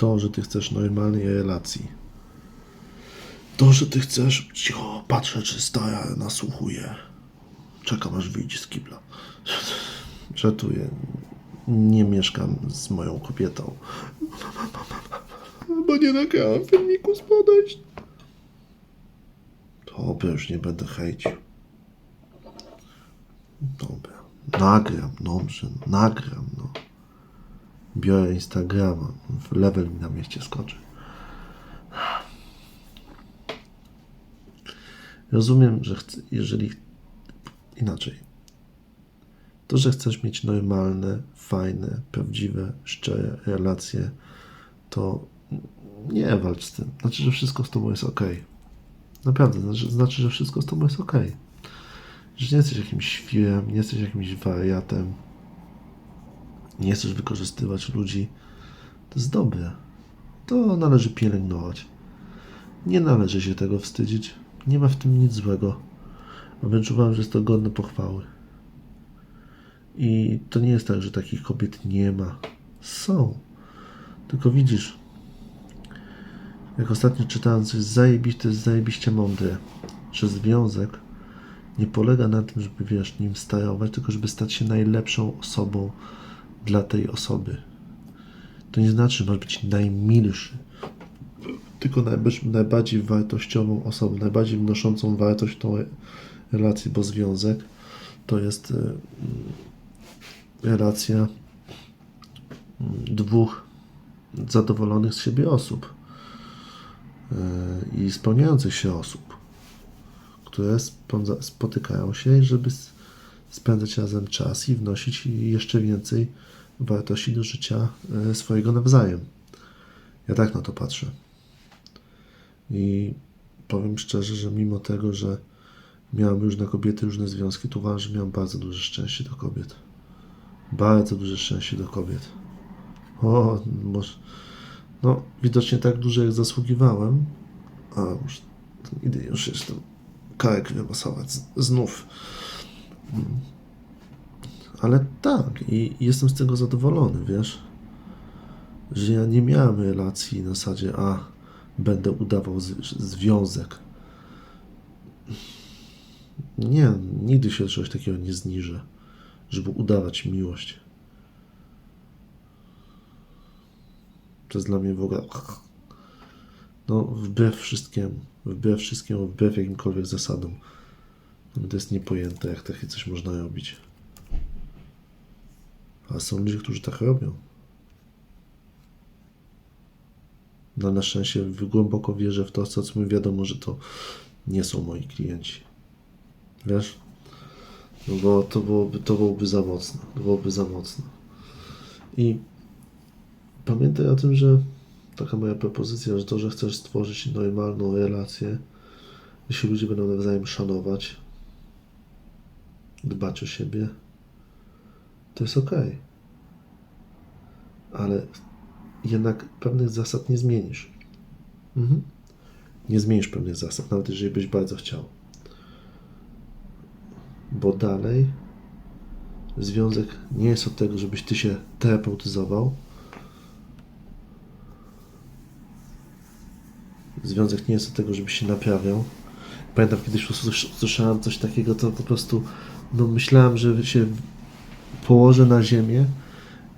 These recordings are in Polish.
To, że ty chcesz normalnej relacji. To, że ty chcesz. Cicho, patrzę, czy stara nasłuchuje. Czekam, aż wyjdzie z kibla. Żartuję. Nie mieszkam z moją kobietą. Bo nie nagrałam filmiku z podejść. Dobra, już nie będę hejcił. Dobra. Nagram, dobrze, nagram. Biorę Instagrama. Level mi na mieście skoczy. Rozumiem, że chcę, jeżeli inaczej. To, że chcesz mieć normalne, fajne, prawdziwe, szczere relacje, to nie walcz z tym. Znaczy, że wszystko z tobą jest ok. Naprawdę, znaczy, znaczy, że wszystko z tobą jest ok. Że nie jesteś jakimś świrem, nie jesteś jakimś wariatem, nie chcesz wykorzystywać ludzi. To jest dobre. To należy pielęgnować. Nie należy się tego wstydzić. Nie ma w tym nic złego. Wręcz uważam, że jest to godne pochwały. I to nie jest tak, że takich kobiet nie ma. Są. Tylko widzisz, jak ostatnio czytałem coś zajebiste, zajebiście mądre, że związek nie polega na tym, żeby wiesz, nim starować, tylko żeby stać się najlepszą osobą dla tej osoby. To nie znaczy, że masz być najmilszy, tylko najbardziej, wartościową osobą, najbardziej wnoszącą wartość w tą re- relację, bo związek to jest y, mm, relacja mm, dwóch zadowolonych z siebie osób y, i spełniających się osób, które spotykają się, żeby spędzać razem czas i wnosić jeszcze więcej wartości do życia y, swojego nawzajem. Ja tak na to patrzę. I powiem szczerze, że mimo tego, że miałem różne kobiety, różne związki, to uważam, że miałem bardzo duże szczęście do kobiet. Bardzo duże szczęście do kobiet. O, może. No, widocznie tak duże, jak zasługiwałem. A już idę już jestem kajek wymasować znów. Mm. Ale tak, i jestem z tego zadowolony, wiesz? Że ja nie miałem relacji na zasadzie, a będę udawał związek. Nie, nigdy się czegoś takiego nie zniżę, żeby udawać miłość. To jest dla mnie w ogóle. No, wbrew wszystkiemu, wbrew wszystkiemu, wbrew jakimkolwiek zasadom. To jest niepojęte, jak takie coś można robić. Ale są ludzie, którzy tak robią. No na szczęście głęboko wierzę w to, co mi wiadomo, że to nie są moi klienci. Wiesz? No bo to byłoby, to byłoby za mocno. To byłoby za mocno. I pamiętaj o tym, że taka moja propozycja, że to, że chcesz stworzyć normalną relację, jeśli ludzie będą nawzajem szanować, dbać o siebie, to jest ok. Ale jednak pewnych zasad nie zmienisz. Mhm. Nie zmienisz pewnych zasad, nawet jeżeli byś bardzo chciał. Bo dalej związek nie jest od tego, żebyś ty się terapeutyzował. Związek nie jest od tego, żebyś się naprawiał. Pamiętam kiedyś usłysz- usłyszałem coś takiego, to po prostu no, myślałem, że się położę na ziemię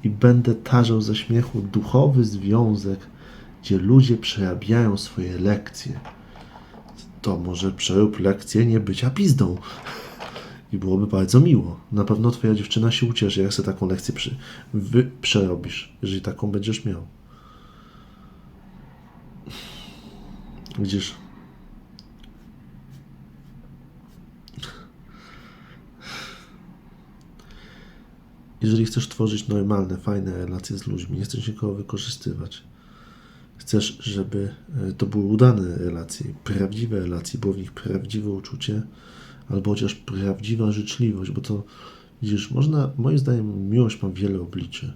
i będę tarzał ze śmiechu duchowy związek, gdzie ludzie przerabiają swoje lekcje. To może przerób lekcję nie bycia pizdą. I byłoby bardzo miło. Na pewno twoja dziewczyna się ucieszy, jak sobie taką lekcję przy, wy, przerobisz, jeżeli taką będziesz miał. Widzisz? Jeżeli chcesz tworzyć normalne, fajne relacje z ludźmi, nie chcesz nikogo wykorzystywać, chcesz, żeby e, to były udane relacje, prawdziwe relacje, było w nich prawdziwe uczucie, albo chociaż prawdziwa życzliwość, bo to widzisz, można, moim zdaniem, miłość ma wiele obliczy.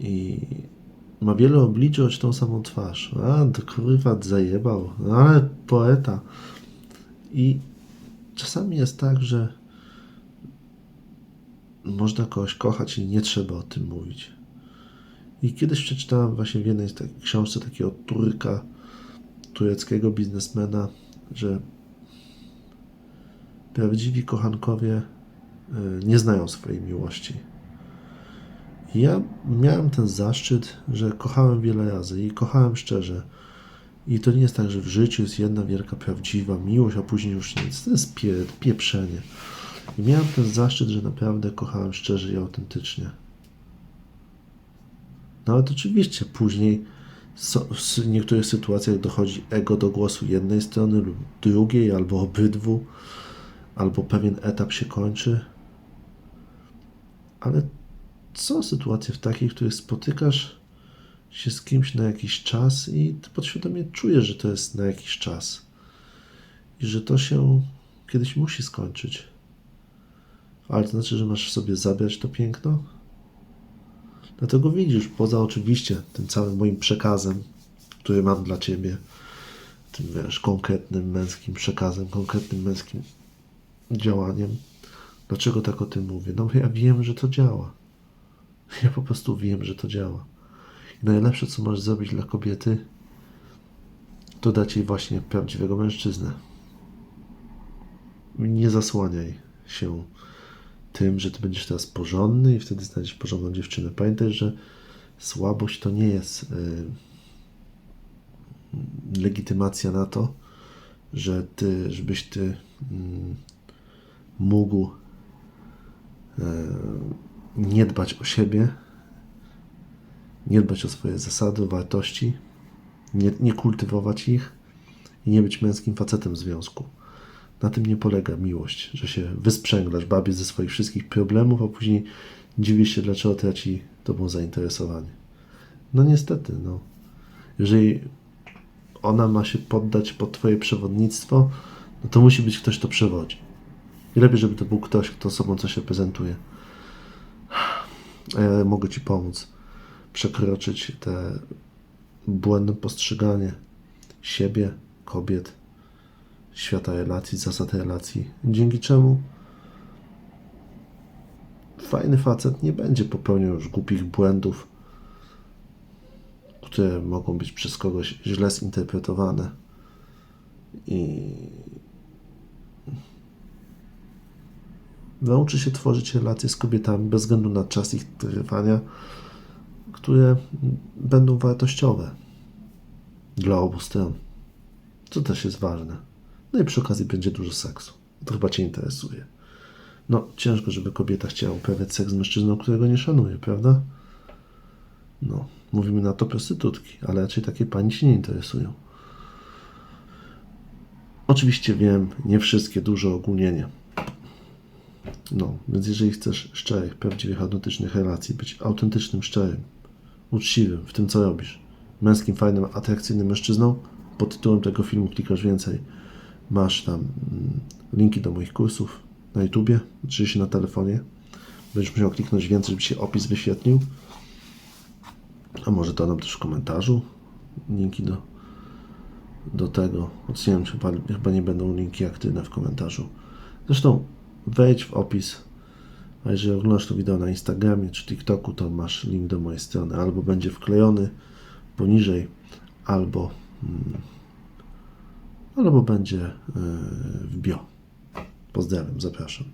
I ma wiele obliczy, choć tą samą twarz. A, to kurwa zajebał, ale poeta. I czasami jest tak, że można kogoś kochać i nie trzeba o tym mówić. I kiedyś przeczytałem właśnie w jednej z takich książce takiego Turka, tureckiego biznesmena, że prawdziwi kochankowie y, nie znają swojej miłości. I ja miałem ten zaszczyt, że kochałem wiele razy i kochałem szczerze. I to nie jest tak, że w życiu jest jedna wielka, prawdziwa miłość, a później już nic. To jest pie, pieprzenie. I miałem ten zaszczyt, że naprawdę kochałem szczerze i autentycznie. No ale to oczywiście później w niektórych sytuacjach dochodzi ego do głosu jednej strony lub drugiej, albo obydwu, albo pewien etap się kończy. Ale są sytuacje w takich, w których spotykasz się z kimś na jakiś czas i ty podświadomie czujesz, że to jest na jakiś czas. I że to się kiedyś musi skończyć. Ale to znaczy, że masz w sobie zabrać to piękno? Dlatego widzisz, poza oczywiście tym całym moim przekazem, który mam dla ciebie, tym wiesz, konkretnym męskim przekazem, konkretnym męskim działaniem, dlaczego tak o tym mówię? No ja wiem, że to działa. Ja po prostu wiem, że to działa. I najlepsze, co możesz zrobić dla kobiety, to dać jej właśnie prawdziwego mężczyznę. Nie zasłaniaj się tym, że ty będziesz teraz porządny i wtedy znajdziesz porządną dziewczynę. Pamiętaj, że słabość to nie jest y, legitymacja na to, że ty, żebyś ty mm, mógł y, nie dbać o siebie, nie dbać o swoje zasady, wartości, nie, nie kultywować ich i nie być męskim facetem w związku. Na tym nie polega miłość, że się wysprzęglasz babie ze swoich wszystkich problemów, a później dziwisz się, dlaczego traci tobą zainteresowanie. No niestety, no. Jeżeli ona ma się poddać pod twoje przewodnictwo, no to musi być ktoś, kto przewodzi. I lepiej, żeby to był ktoś, kto sobą coś reprezentuje. A ja mogę ci pomóc przekroczyć te błędne postrzeganie siebie, kobiet, świata relacji, zasad relacji, dzięki czemu fajny facet nie będzie popełniał już głupich błędów, które mogą być przez kogoś źle zinterpretowane i nauczy się tworzyć relacje z kobietami bez względu na czas ich trwania, które będą wartościowe dla obu stron. To też jest ważne. No i przy okazji będzie dużo seksu. To chyba Cię interesuje. No, ciężko, żeby kobieta chciała uprawiać seks z mężczyzną, którego nie szanuje, prawda? No, mówimy na to prostytutki, ale raczej takie pani się nie interesują. Oczywiście wiem, nie wszystkie, duże ogólnienie. No, więc jeżeli chcesz szczerych, prawdziwych, autentycznych relacji, być autentycznym, szczerym, uczciwym w tym, co robisz, męskim, fajnym, atrakcyjnym mężczyzną, pod tytułem tego filmu klikasz więcej. Masz tam mm, linki do moich kursów na YouTubie, oczywiście na telefonie. Będziesz musiał kliknąć więcej, żeby się opis wyświetlił. A może to nam też w komentarzu linki do, do tego. Wiem, chyba, chyba nie będą linki aktywne w komentarzu. Zresztą wejdź w opis, a jeżeli oglądasz to wideo na Instagramie czy TikToku, to masz link do mojej strony. Albo będzie wklejony poniżej, albo, mm, albo będzie yy, w bio. Pozdrawiam, zapraszam.